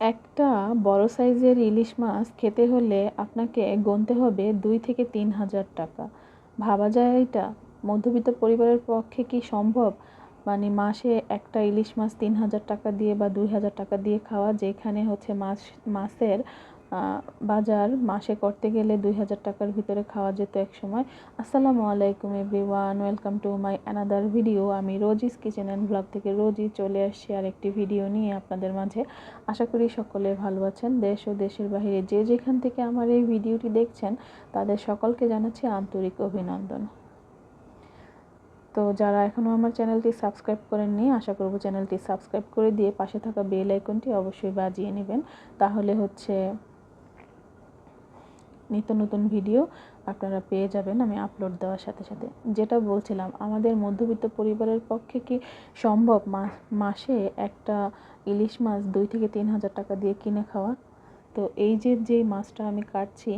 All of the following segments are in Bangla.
একটা বড় সাইজের ইলিশ মাছ খেতে হলে আপনাকে গুনতে হবে দুই থেকে তিন হাজার টাকা। ভাবা যায় এটা? মধ্যবিত্ত পরিবারের পক্ষে কি সম্ভব? মানে মাসে একটা ইলিশ মাছ তিন হাজার টাকা দিয়ে বা দুই হাজার টাকা দিয়ে খাওয়া, যেখানে হচ্ছে মাছ, মাছের বাজার মাসে করতে গেলে দুই হাজার টাকার ভিতরে খাওয়া যেত এক সময়। আসসালামু আলাইকুম everyone welcome to my another video আমি রোজিস কিচেন অ্যান্ড ব্লগ থেকে রোজই চলে আসছি আর একটি ভিডিও নিয়ে আপনাদের মাঝে। আশা করি সকলে ভালো আছেন। দেশ ও দেশের বাহিরে যে যেখান থেকে আমার এই ভিডিওটি দেখছেন, তাদের সকলকে জানাচ্ছি আন্তরিক অভিনন্দন। তো যারা এখনও আমার চ্যানেলটি সাবস্ক্রাইব করেননি, আশা করব চ্যানেলটি সাবস্ক্রাইব করে দিয়ে পাশে থাকা বেল আইকনটি অবশ্যই বাজিয়ে নেবেন। তাহলে হচ্ছে নিত্য নতুন ভিডিও আপনারা পেয়ে যাবেন আমি আপলোড দেওয়ার সাথে সাথে। যেটা বলছিলাম, আমাদের মধ্যবিত্ত পরিবারের পক্ষে কি সম্ভব মাসে একটা ইলিশ মাছ দুই থেকে তিন হাজার টাকা দিয়ে কিনে খাওয়া? তো এই যে, যেই মাছটা আমি কাটছি,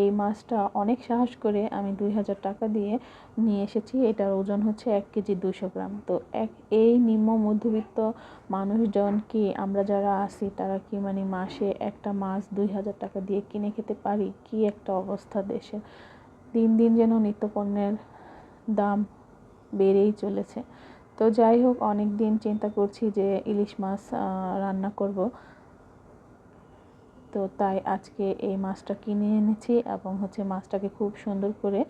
এই মাছটা অনেক সাহস করে আমি দুই হাজার টাকা দিয়ে নিয়ে এসেছি। এটার ওজন হচ্ছে এক কেজি দুশো গ্রাম। তো এক, এই নিম্ন মধ্যবিত্ত মানুষজন কি, আমরা যারা আছি, তারা কি মানে মাসে একটা মাছ দুই হাজার টাকা দিয়ে কিনে খেতে পারি? কি একটা অবস্থা দেশে দিন দিন যেন নিত্যপণ্যের দাম বেড়েই চলেছে। তো যাই হোক, অনেক দিন চিন্তা করছি যে ইলিশ মাছ রান্না করব। তো তাই আজকে এই মাছটা কিনে এনেছি এবং হচ্ছে মাছটাকে খুব সুন্দর করে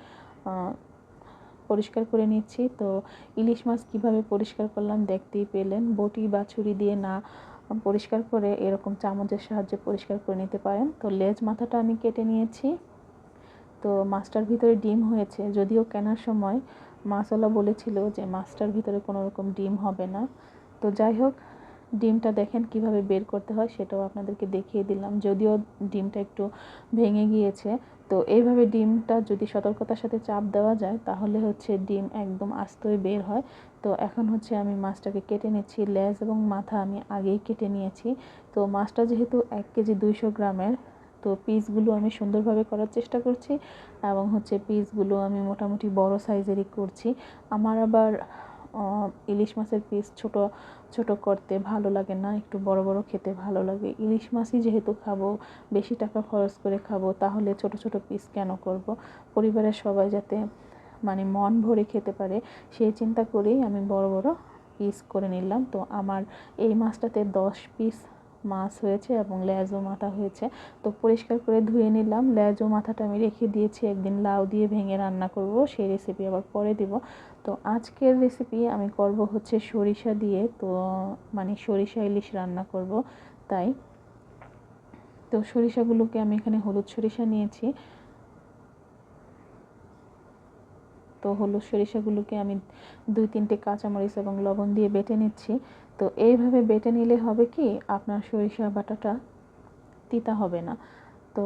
পরিষ্কার করে নিচ্ছি। তো ইলিশ মাছ কীভাবে পরিষ্কার করলাম দেখতেই পেলেন। বটি বা ছুরি দিয়ে না পরিষ্কার করে এরকম চামচের সাহায্যে পরিষ্কার করে নিতে পারেন। তো লেজ মাথাটা আমি কেটে নিয়েছি। তো মাছটার ভিতরে ডিম হয়েছে। যদিও কেনার সময় মাছওয়ালা বলেছিল যে মাছটার ভিতরে কোনো রকম ডিম হবে না। তো যাই হোক ডিমটা দেখেন কীভাবে বের করতে হয়, সেটাও আপনাদেরকে দেখিয়ে দিলাম। যদিও ডিমটা একটু ভেঙে গিয়েছে, তো এইভাবে ডিমটা যদি সতর্কতার সাথে চাপ দেওয়া যায়, তাহলে হচ্ছে ডিম একদম আস্তই বের হয়। তো এখন হচ্ছে আমি মাছটাকে কেটে নিচ্ছি, লেজ এবং মাথা আমি আগেই কেটে নিয়েছি। তো মাছটা যেহেতু এক কেজি দুইশো গ্রামের, তো পিসগুলো আমি সুন্দরভাবে করার চেষ্টা করছি এবং হচ্ছে পিসগুলো আমি মোটামুটি বড় সাইজেরই করছি। আমার আবার ইলিশ মাছের পিস ছোট ছোট করতে ভালো লাগে না, একটু বড় বড় খেতে ভালো লাগে। ইলিশ মাছই যেহেতু খাব, বেশি টাকা খরচ করে খাব, তাহলে ছোট ছোট পিস কেন করব? পরিবারের সবাই যাতে মানে মন ভরে খেতে পারে সেই চিন্তা করেই আমি বড় বড় পিস করে নিলাম। তো আমার এই মাছটাতে দশ পিস মাছ হয়েছে এবং লেজ ও মাথা হয়েছে। তো পরিষ্কার করে ধুয়ে নিলাম। লেজ ও মাথাটা আমি রেখে দিয়েছি। একদিন লাউ দিয়ে ভেঙে রান্না করব, সেই রেসিপি আবার পরে দিব। তো আজকের রেসিপি আমি করব হচ্ছে সরিষা দিয়ে। তো মানে সরিষা ইলিশ রান্না করব, তাই। তো সরিষাগুলোকে আমি এখানে হলুদ সরিষা নিয়েছি। তো হলুদ সরিষাগুলোকে আমি দুই তিনটে কাঁচামরিচ এবং লবণ দিয়ে বেটে নিচ্ছি। তো এইভাবে বেটে নিলে হবে কি, আপনার সরিষা বাটাটা তিতা হবে না। তো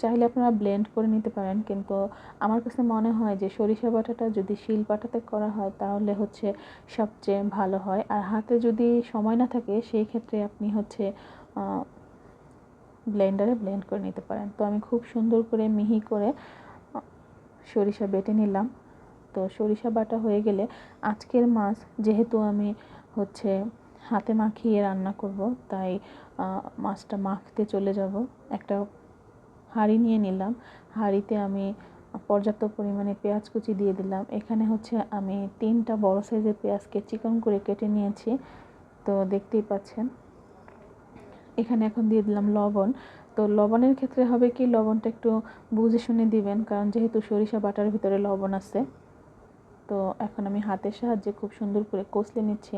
চাইলে আপনারা ব্লেন্ড করে নিতে পারেন, কিন্তু আমার কাছে মনে হয় যে সরিষা বাটাটা যদি শিল বাটাতে করা হয়, তাহলে হচ্ছে সবচেয়ে ভালো হয়। আর হাতে যদি সময় না থাকে, সেই ক্ষেত্রে আপনি হচ্ছে ব্লেন্ডারে ব্লেন্ড করে নিতে পারেন। তো আমি খুব সুন্দর করে মিহি করে সরিষা বেটে নিলাম। তো সরিষা বাটা হয়ে গেলে আজকের মাছ যেহেতু আমি হচ্ছে হাতে মাখিয়ে রান্না করব, তাই মাছটা মাখতে চলে যাব। একটা হাঁড়ি নিয়ে নিলাম। হাঁড়িতে আমি পর্যাপ্ত পরিমাণে পেঁয়াজ কুচি দিয়ে দিলাম। এখানে হচ্ছে আমি তিনটা বড় সাইজের পেঁয়াজকে চিকন করে কেটে নিয়েছি। তো দেখতেই পাচ্ছেন। এখানে এখন দিয়ে দিলাম লবণ। তো লবণের ক্ষেত্রে হবে কি, লবণটা একটু বুঝে শুনে দিবেন, কারণ যেহেতু সরিষা বাটার ভিতরে লবণ আছে। তো এখন আমি হাতের সাহায্যে খুব সুন্দর করে কষলে নিচ্ছি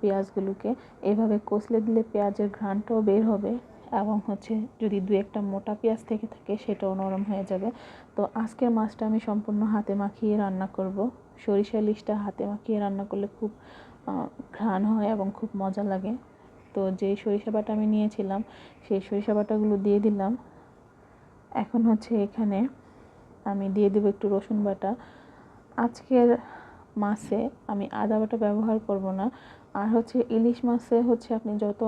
পেঁয়াজগুলোকে। এভাবে কষলে দিলে পেঁয়াজের ঘ্রাণটাও বের হবে এবং হচ্ছে যদি দু একটা মোটা পেঁয়াজ থেকে থাকে, সেটাও নরম হয়ে যাবে। তো আজকের মাছটা আমি সম্পূর্ণ হাতে মাখিয়ে রান্না করব। সরিষা ইলিশটা হাতে মাখিয়ে রান্না করলে খুব ঘ্রাণ হয় এবং খুব মজা লাগে। তো যেই সরিষা বাটা আমি নিয়েছিলাম, সেই সরিষা বাটাগুলো দিয়ে দিলাম। এখন হচ্ছে এখানে আমি দিয়ে দেবো একটু রসুন বাটা। আজকের মাছে আমি আদা বাটা ব্যবহার করব না। আর হচ্ছে ইলিশ মাছে হচ্ছে আপনি যত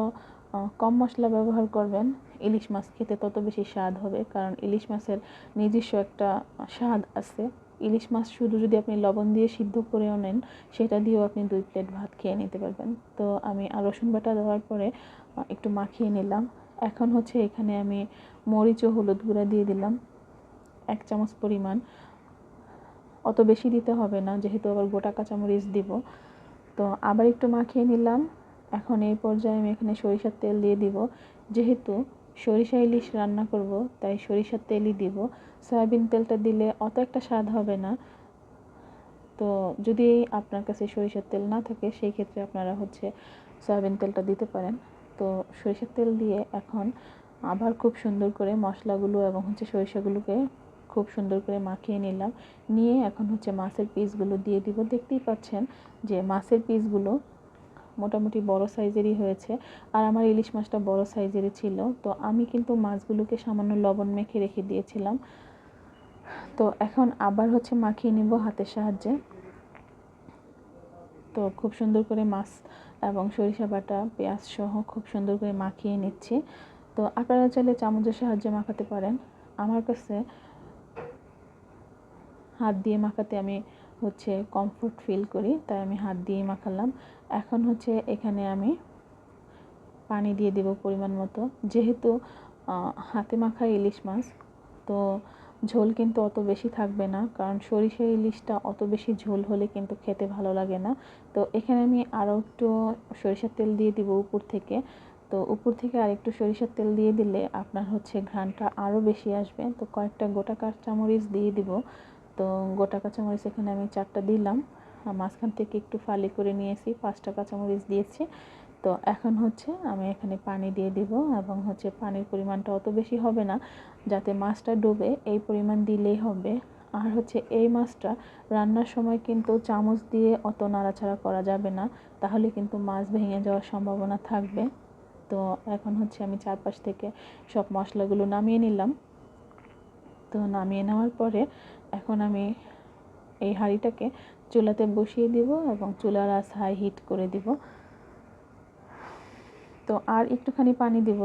কম মশলা ব্যবহার করবেন, ইলিশ মাছ খেতে তত বেশি স্বাদ হবে। কারণ ইলিশ মাছের নিজস্ব একটা স্বাদ আছে। ইলিশ মাছ শুধু যদি আপনি লবণ দিয়ে সিদ্ধ করেও নেন, সেটা দিয়েও আপনি দুই প্লেট ভাত খেয়ে নিতে পারবেন। তো আমি আর রসুন বাটা দেওয়ার পরে একটু মাখিয়ে নিলাম। এখন হচ্ছে এখানে আমি মরিচ ও হলুদ গুঁড়া দিয়ে দিলাম, এক চামচ পরিমাণ। অত বেশি দিতে হবে না, যেহেতু আবার গোটা কাঁচামরিচ দিব। তো আবার একটু মাখিয়ে নিলাম। এখন এই পর্যায়ে আমি এখানে সরিষার তেল দিয়ে দিব। যেহেতু সরিষা ইলিশ রান্না করব, তাই সরিষার তেলই দিব। সয়াবিন তেলটা দিলে অত একটা স্বাদ হবে না। তো যদি আপনার কাছে সরিষার তেল না থাকে, সেই ক্ষেত্রে আপনারা হচ্ছে সয়াবিন তেলটা দিতে পারেন। তো সরিষার তেল দিয়ে এখন আবার খুব সুন্দর করে মশলাগুলো এবং হচ্ছে সরিষাগুলোকে খুব সুন্দর করে মাখিয়ে নিলাম। নিয়ে এখন হচ্ছে মাছের পিসগুলো দিয়ে দিব। দেখতেই পাচ্ছেন যে মাছের পিসগুলো মোটামুটি বড় সাইজেরই হয়েছে। আর আমার ইলিশ মাছটা বড় সাইজেরই ছিল। তো আমি কিন্তু মাছগুলোকে সামান্য লবণ মেখে রেখে দিয়েছিলাম। তো এখন আবার হচ্ছে মাখিয়ে নিব হাতের সাহায্যে। তো খুব সুন্দর করে মাছ এবং সরিষা বাটা, পেঁয়াজ সহ খুব সুন্দর করে মাখিয়ে নিচ্ছি। তো আপনারা চাইলে চামচের সাহায্যে মাখাতে পারেন। আমার কাছে হাত দিয়ে মাখাতে আমি হচ্ছে কমফোর্ট ফিল করি, তাই আমি হাত দিয়ে মাখালাম। এখন হচ্ছে এখানে আমি পানি দিয়ে দেব পরিমাণ মতো। যেহেতু হাতে মাখা ইলিশ মাছ, তো ঝোল কিন্তু অত বেশি থাকবে না, কারণ সরিষা ইলিশটা অত বেশি ঝোল হলে কিন্তু খেতে ভালো লাগে না। তো এখানে আমি আরও একটু সরিষার তেল দিয়ে দিব উপর থেকে। তো উপর থেকে আর একটু সরিষার তেল দিয়ে দিলে আপনার হচ্ছে ঘ্রাণটা আরও বেশি আসবে। তো কয়েকটা গোটা কাঁচামরিচ দিয়ে দিব। তো গোটা কাঁচামরিচ এখানে আমি চারটা দিলাম। মাঝখান থেকে একটু ফালি করে নিয়েছি, পাঁচটা কাঁচামরিচ দিয়েছি। তো এখন হচ্ছে আমি এখানে পানি দিয়ে দিব এবং হচ্ছে পানির পরিমাণটা অত বেশি হবে না, যাতে মাছটা ডুবে, এই পরিমাণ দিলেই হবে। আর হচ্ছে এই মাছটা রান্নার সময় কিন্তু চামচ দিয়ে অত নাড়াচাড়া করা যাবে না, তাহলে কিন্তু মাছ ভেঙে যাওয়ার সম্ভাবনা থাকবে। তো এখন হচ্ছে আমি চারপাশ থেকে সব মশলাগুলো নামিয়ে নিলাম। তো নামিয়ে নেওয়ার পরে এখন আমি এই হাঁড়িটাকে চুলাতে বসিয়ে দিব এবং চুলার আস হাই হিট করে দিব। তো আর একটুখানি পানি দিব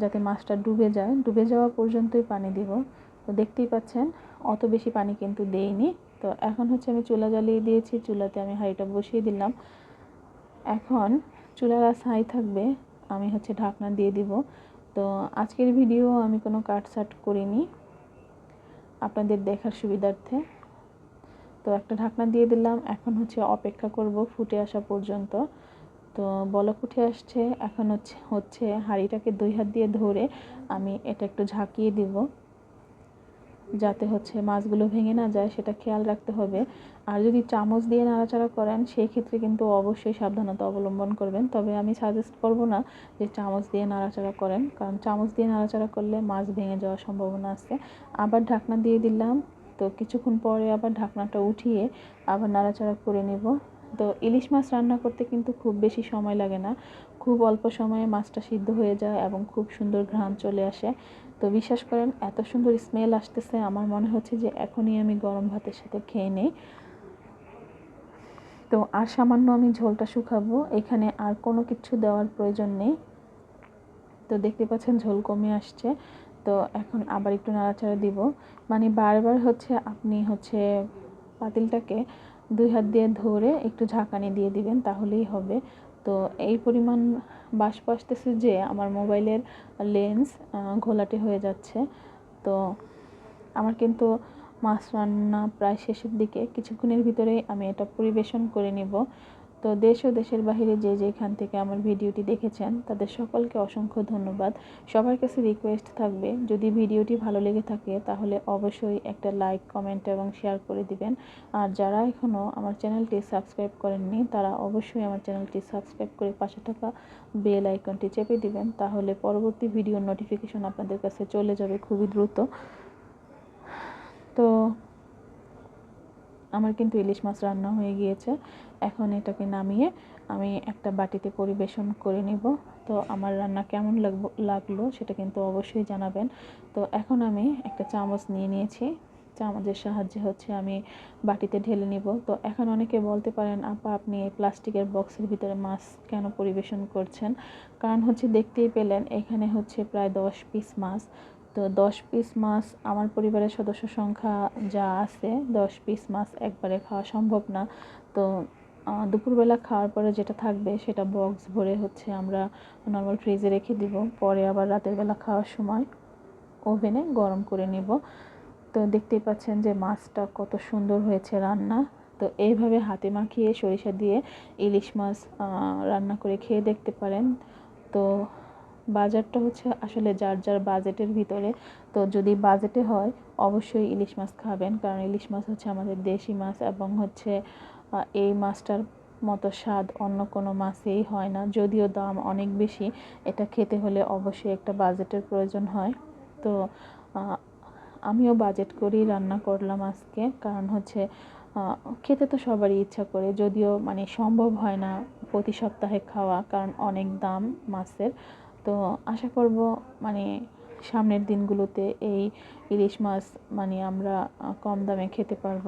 যাতে মাছটা ডুবে যায়। ডুবে যাওয়া পর্যন্তই পানি দিব। তো দেখতেই পাচ্ছেন, অত বেশি পানি কিন্তু দেইনি। তো এখন হচ্ছে আমি চুলা জ্বালিয়ে দিয়েছি, চুলাতে আমি হাঁড়িটা বসিয়ে দিলাম। এখন চুলার আস হাই থাকবে, আমি হচ্ছে ঢাকনা দিয়ে দিব। তো আজকের ভিডিও আমি কোনো কাট সাট করিনি। আপনাদের দেখার সুবিধার্থে। তো একটা ঢাকনা দিয়ে দিলাম। এখন হচ্ছে অপেক্ষা করব ফুটে আসা পর্যন্ত। তো বলক উঠে আসছে। এখন হচ্ছে হচ্ছে হাঁড়িটাকে দুই হাত দিয়ে ধরে আমি এটা একটু ঝাঁকিয়ে দিব। যাতে হচ্ছে মাছগুলো ভেঙে না যায়, সেটা খেয়াল রাখতে হবে। আর যদি চামচ দিয়ে নাড়াচাড়া করেন সেই ক্ষেত্রে কিন্তু অবশ্যই সাবধানতা অবলম্বন করবেন। তবে আমি সাজেস্ট করব না যে চামচ দিয়ে নাড়াচাড়া করেন, কারণ চামচ দিয়ে নাড়াচাড়া করলে মাছ ভেঙে যাওয়ার সম্ভাবনা আছে। আবার ঢাকনা দিয়ে দিলাম, তো কিছুক্ষণ পরে আবার ঢাকনাটা উঠিয়ে আবার নাড়াচাড়া করে নেব। তো ইলিশ মাছ রান্না করতে কিন্তু খুব বেশি সময় লাগে না। খুব অল্প সময়ে মাছটা সিদ্ধ হয়ে যায় এবং খুব সুন্দর ঘ্রাণ চলে আসে। তো বিশ্বাস করেন, এত সুন্দর স্মেল আসতেছে, আমার মনে হচ্ছে যে এখনই আমি গরম ভাতের সাথে খেয়ে নেই। তো আর সামান্য আমি ঝোলটা শুকাবো, এখানে আর কোনো কিছু দেওয়ার প্রয়োজন নেই। তো দেখতে পাচ্ছেন ঝোল কমে আসছে, তো এখন আবার একটু নাড়াচাড়া দিব। মানে বারবার হচ্ছে আপনি হচ্ছে পাতিলটাকে দুই হাত দিয়ে ধরে একটু ঝাঁকানি দিয়ে দিবেন, তাহলেই হবে। তো এই পরিমাণ বাষ্প আসতেছে যে আমার মোবাইলের লেন্স ঘোলাটে হয়ে যাচ্ছে। তো আমার কিন্তু মাছ রান্না প্রায় শেষের দিকে, কিছুক্ষণের ভিতরেই আমি এটা পরিবেশন করে নিব। তো দেশ ও দেশের বাহিরে যে যেখান থেকে আমার ভিডিওটি দেখেছেন, তাদের সকলকে অসংখ্য ধন্যবাদ। সবার কাছে রিকোয়েস্ট থাকবে, যদি ভিডিওটি ভালো লেগে থাকে, তাহলে অবশ্যই একটা লাইক কমেন্ট এবং শেয়ার করে দিবেন। আর যারা এখনও আমার চ্যানেলটি সাবস্ক্রাইব করেননি, তারা অবশ্যই আমার চ্যানেলটি সাবস্ক্রাইব করে পাশে থাকা বেল আইকনটি চেপে দিবেন, তাহলে পরবর্তী ভিডিওর নোটিফিকেশন আপনাদের কাছে চলে যাবে খুবই দ্রুত। তো আমার কিন্তু ইলিশ মাছ রান্না হয়ে গিয়েছে। এখন এটাকে নামিয়ে আমি একটা বাটিতে পরিবেশন করে নিব। তো আমার রান্না কেমন লাগল সেটা কিন্তু অবশ্যই জানাবেন। তো এখন আমি একটা চামচ নিয়ে নিয়েছি। চামচের সাহায্যে হচ্ছে আমি বাটিতে ঢেলে নিব। তো এখন অনেকে বলতে পারেন, আপা, আপনি এই প্লাস্টিকের বক্সের ভিতরে মাছ কেন পরিবেশন করছেন? কারণ হচ্ছে দেখতেই পেলেন, এখানে হচ্ছে প্রায় দশ পিস মাছ। তো দশ পিস মাছ আমার পরিবারের সদস্য সংখ্যা যা আছে, দশ পিস মাছ একবারে খাওয়া সম্ভব না। তো দুপুরবেলা খাওয়ার পরে যেটা থাকবে সেটা বক্স ভরে হচ্ছে আমরা নর্মাল ফ্রিজে রেখে দিব। পরে আবার রাতের বেলা খাওয়ার সময় ওভেনে গরম করে নিব। তো দেখতেই পাচ্ছেন যে মাছটা কত সুন্দর হয়েছে রান্না। তো এইভাবে হাতে মাখিয়ে সরিষা দিয়ে ইলিশ মাছ রান্না করে খেয়ে দেখতে পারেন। তো বাজারটা হচ্ছে আসলে যার যার বাজেটের ভিতরে, তো যদি বাজেটে হয়, অবশ্যই ইলিশ মাছ খাবেন। কারণ ইলিশ মাছ হচ্ছে আমাদের দেশি মাছ এবং হচ্ছে এই মাছটার মতো স্বাদ অন্য কোনো মাছেই হয় না। যদিও দাম অনেক বেশি, এটা খেতে হলে অবশ্যই একটা বাজেটের প্রয়োজন হয়। তো আমিও বাজেট করেই রান্না করলাম আজকে। কারণ হচ্ছে খেতে তো সবারই ইচ্ছা করে। যদিও মানে সম্ভব হয় না প্রতি সপ্তাহে খাওয়া, কারণ অনেক দাম মাছের। তো আশা করব মানে সামনের দিনগুলোতে এই ইলিশ মাছ মানে আমরা কম দামে খেতে পারব।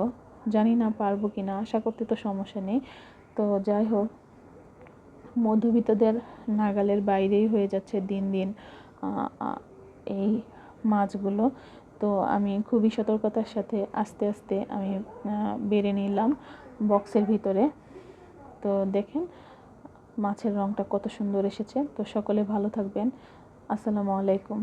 জানি না পারব কি না আশা করতে তো সমস্যা নেই। তো যাই হোক, মধ্যবিত্তদের নাগালের বাইরেই হয়ে যাচ্ছে দিন দিন এই মাছগুলো। তো আমি খুবই সতর্কতার সাথে আস্তে আস্তে আমি বেড়ে নিলাম বক্সের ভিতরে। তো দেখেন মাছের রঙটা কত সুন্দর এসেছে। তো সকলে ভালো থাকবেন। আসসালামু আলাইকুম।